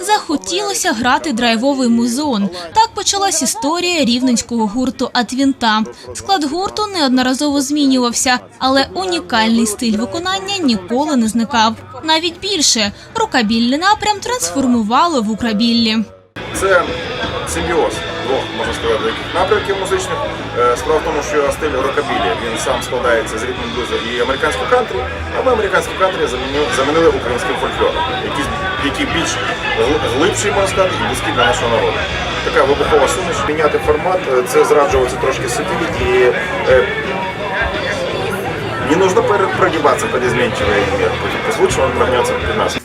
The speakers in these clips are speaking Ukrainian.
Захотілося грати драйвовий музон. Так почалась історія рівненського гурту Атвінта. Склад гурту неодноразово змінювався, але унікальний стиль виконання ніколи не зникав. Навіть більше рукабільний напрям трансформували в украбіллі. Це симбіоз двох, можна сказати, таких напрямків музичних. Е, Справа в тому, що стиль рокабілі він сам складається з ритмом блюзу і американського кантрі, а ми американське кантрі замінили українським фольклором, який більш гл- глибший, можна і близькі для нашого народу. Така вибухова суміш. Міняти формат е, це зраджувати трошки собі і е, не нужно прогибаться под изменчивый мир. Пусть лучше он под нас.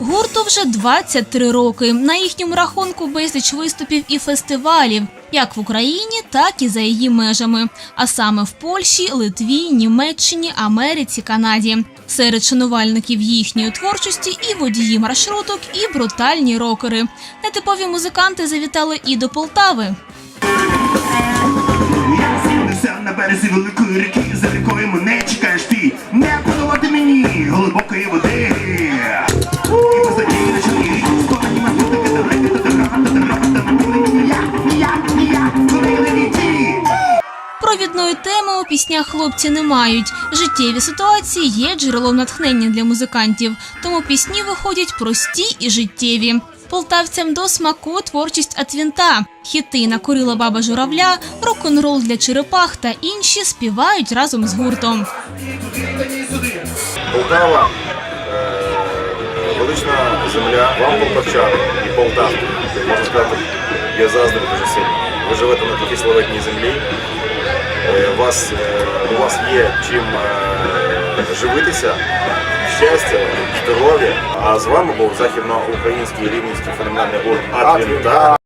Гурту вже 23 роки. На їхньому рахунку безліч виступів і фестивалів, як в Україні, так і за її межами. А саме в Польщі, Литві, Німеччині, Америці, Канаді. Серед шанувальників їхньої творчості і водії маршруток, і брутальні рокери. Нетипові музиканти завітали і до Полтави. Я на березі великої ріки, за якою мене чекаєш Провідної теми у піснях хлопці не мають. Життєві ситуації є джерелом натхнення для музикантів, тому пісні виходять прості і життєві. Полтавцям до смаку творчість Атвінта, хіти накурила баба журавля, рок-н-рол для черепах та інші співають разом з гуртом. Полтава е, велична земля, вам полтавчани і полтавки. Можна сказати, я заздрю дуже сильно. Ви живете на такій славетній землі. Е, вас, е, у вас є чим е, живитися, щастя, здоров'я. А з вами був західноукраїнський рівненський феноменальний гурт Атвінта.